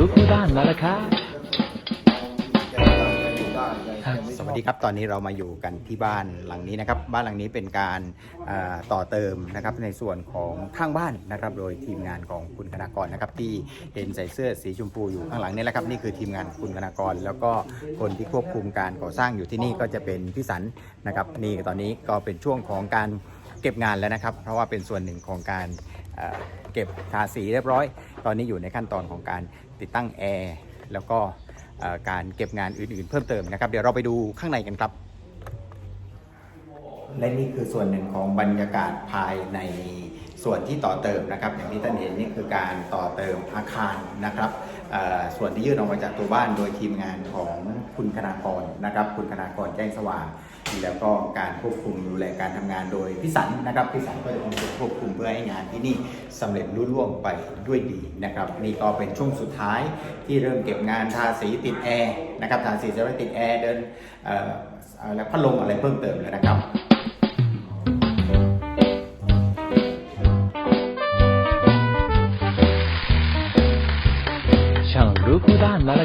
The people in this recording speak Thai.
รู้คู่ด้านแล้วล่ะครับสวัสดีครับตอนนี้เรามาอยู่กันที่บ้านหลังนี้นะครับ บ้านหลังนี้เป็นการต่อเติมนะครับในส่วนของข้างบ้านนะครับ โดยทีมงานของคุณคณากรนะครับ ที่เห็นใส่เสื้อสีชมพูอยู่ข้างหลังนี้แหละครับนี่คือทีมงานคุณคณากร แล้วก็คนที่ควบคุมการก่อสร้างอยู่ที่นี่ก็จะเป็นพี่สันนะครับนี่ตอนนี้ก็เป็นช่วงของการ เก็บงานแล้วนะครับ เพราะว่าเป็นส่วนหนึ่งของการเเก็บทาสีเรียบร้อย ตอนนี้อยู่ในขั้นตอนของการติดตั้งแอร์แล้วก็การเก็บงานอื่นๆ เพิ่มเติมนะครับ เดี๋ยวเราไปดูข้างในกันครับ และนี่คือส่วนหนึ่งของบรรยากาศภายในส่วนที่ต่อเติมนะครับ อย่างที่ท่านเห็นนี่คือการต่อเติมอาคารนะครับส่วนที่ยื่นออกมาจากตัวบ้านโดยทีมงานของคุณคณากรนะครับ คุณคณากรแจ้งสว่าง แล้วก็การควบคุมดูแลการทำงานโดยพิสันนะครับพิสันก็จะเป็นคนควบคุมเพื่อให้งานที่นี่สำเร็จรุ่ล่วงไปด้วยดีนะครับนี่ก็เป็นช่วงสุดท้ายที่เริ่มเก็บงานทาสีติดแอร์นะครับทาสีจแล้วติดแอร์เดินเอ่อเอ่อแล้วพัดลมอะไรเพิ่มเติมเลยนะครับช่างรู้คู่ด้านแล้ว